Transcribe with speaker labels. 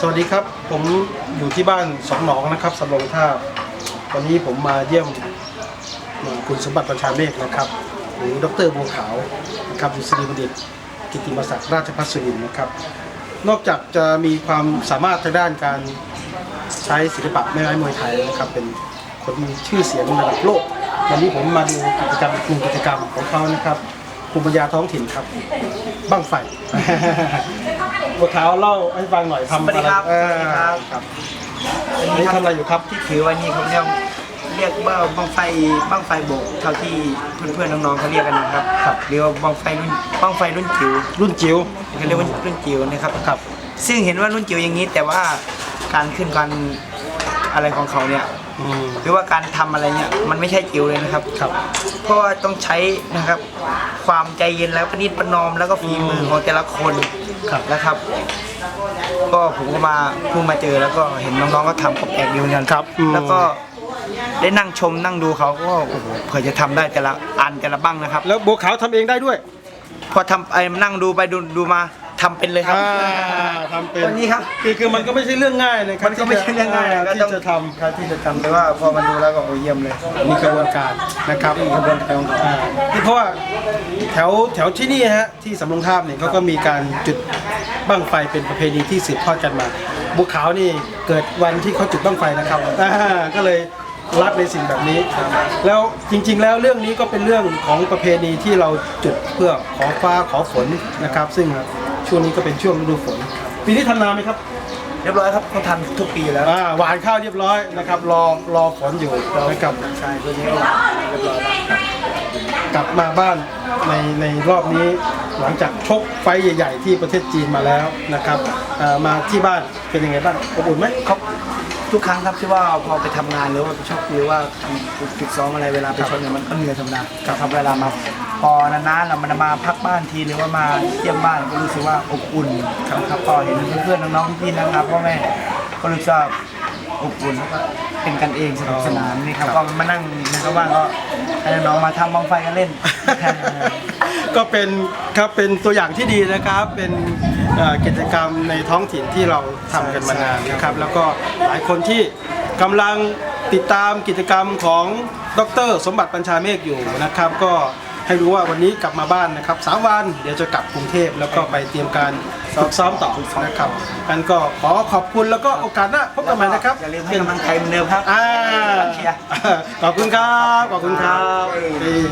Speaker 1: สวัสดีครับ ผมอยู่ที่บ้านสองหนองนะครับสำโรงท่าวันนี้ผมมาเยี่ยมเอ่อคุณสมบัติประชาเมฆนะครับ หรือดรบัวขาวนะครับดุษฎีบัณฑิต กิติมศักดิ์ราชพัฒสุรินนะครับ นอกจากจะมีความสามารถทางด้านการใช้ศิลปะแม่ไม้มวยไทยนะครับ เป็นคนมีชื่อเสียงระดับโลก วันนี้ผมมาดูกิจกรรมกหนึ่งกิจกรรมของเขานะครับภูมิปัญญาท้องถิ่นครับ บ้างไฟ บัวขาวเล่าให้ฟังหน่อยทำ
Speaker 2: สวัสดี
Speaker 1: อะไร
Speaker 2: ครับ
Speaker 1: เออ
Speaker 2: สวัสดีครับ
Speaker 1: ครับอันนี้ทำอะไรอยู่ครับ
Speaker 2: ที่ถือไวันนี้เขาเรียกเรียกว่าบังไฟบังไฟโบกเท่าที่เพื่อนๆน้องๆเขาเรียกกันนะครับ
Speaker 1: ครับ
Speaker 2: เรียกว่าบังไฟรุ่นบังไฟรุ่นจิ๋ว
Speaker 1: รุ่นจิ๋ว
Speaker 2: เขาเรียกว่ารุ่นจิ๋วนะครับ
Speaker 1: ครับ
Speaker 2: ซึ่งเห็นว่ารุ่นจิ๋วอย่างนี้แต่ว่าการขึ้นการอะไรของเขาเนี่ย
Speaker 1: อืม
Speaker 2: หรือว่าการทำอะไรเนี่ยมันไม่ใช่จิ๋วเลยนะครับ
Speaker 1: ครับ
Speaker 2: เพราะว่าต้องใช้นะครับ ความใจเย็นแล้วประณีตประนอมแล้วก็ฝีมือของแต่ละคน
Speaker 1: ครับ
Speaker 2: นะครับ ก็ผมก็มาเพิ่งมาเจอแล้วก็เห็นน้องๆก็ทำก็แปลกดีเหมือนกัน
Speaker 1: ครับอืม
Speaker 2: แล้วก็ได้นั่งชมนั่งดูเขาก็โอ้โหเผื่อจะทำได้แต่ละอันแต่ละบ้างนะครับ
Speaker 1: แล้วบัวขาวทำเองได้ด้วย
Speaker 2: พอทำไอ้นั่งดูไปดูดูมา ทำเป็นเลยครับ
Speaker 1: อ่าทำเป็น
Speaker 2: วันนี้ครับ
Speaker 1: คือคือมันก็ไม่ใช่เรื่องง่ายนะครับ
Speaker 2: มันก็ไม่ใช่เรื่องง่ายนะก็
Speaker 1: ที่
Speaker 2: ต้อง
Speaker 1: จะทำ
Speaker 2: ครับที่จะทำแต่ว่าพอมาดูแล้วก็โอ้เยี่ยมเลย
Speaker 1: มีกระบวนการนะครับมีกระบวนการของเขาอ่านี่เพราะว่าแถวแถวที่นี่ฮะที่สำโรงทาบเนี่ยเขาก็มีการจุดบั้งไฟเป็นประเพณีที่สืบทอดกันมาบุกขาวนี่เกิดวันที่เขาจุดบั้งไฟนะครับอ่าก็เลยรักในสิ่งแบบนี้แล้วจริง ๆ แล้วเรื่องนี้ก็เป็นเรื่องของประเพณีที่เราจุดเพื่อขอฟ้าขอฝนนะครับ ซึ่ง ช่วงนี้ก็เป็นช่วงฤดูฝน ปีนี้ทำนาไหมครับ
Speaker 2: เรียบร้อยครับต้องทำทุกปีอยู่แล้ว
Speaker 1: อ่าหวานข้าวเรียบร้อยนะครับ รอรอฝนอยู่นะครับ
Speaker 2: ใช่ตัวนี้ก็เรียบร้อยแล้ว
Speaker 1: กลับมาบ้านในในรอบนี้หลังจากชกไฟท์ใหญ่ ๆ ที่ประเทศจีนมาแล้วนะครับอ่ามาที่บ้านเป็นยังไงบ้างอบอุ่นไหม
Speaker 2: เขาทุกครั้งครับที่ว่าพอไปทำงานหรือว่าไปชกหรือว่าทำฝึกซ้อมอะไรเวลาไปชกเนี่ยมันก็เหนื่อยธรรมดาครับเวลามา พอนานๆเรามันมาพักบ้านทีหรือว่ามาเยี่ยมบ้านก็รู้สึกว่าอบอุ่นครับครับพอเห็นเพื่อนๆน้องๆพี่ๆนะครับพ่อแม่ก็รู้สึกอบอุ่นแล้วก็เป็นกันเองสนุกสนานนี่ครับก็มานั่งนก็ว่างก็ให้น้องๆมาทำบังไฟกันเล่น
Speaker 1: ก็เป็นครับเป็นตัวอย่างที่ดีนะครับ เป็นกิจกรรมในท้องถิ่นที่เราทำกันมานานนะครับ แล้วก็หลายคนที่กำลังติดตามกิจกรรมของดร สมบัติปัญชาเมฆอยู่นะครับ ก็ ให้รู้ว่าวันนี้กลับมาบ้านนะครับสามวันเดี๋ยวจะกลับกรุงเทพแล้วก็ไปเตรียมการฝึกซ้อมต่อนะครับกันก็ขอขอบคุณแล้วก็โอกาสหน้าพบกันใหม่นะครับ
Speaker 2: อย่าลืมให้กำลังใจเหมือนเดิมครับ
Speaker 1: อ่า
Speaker 2: เชียร์
Speaker 1: ขอบคุณครับขอบคุณครับนี่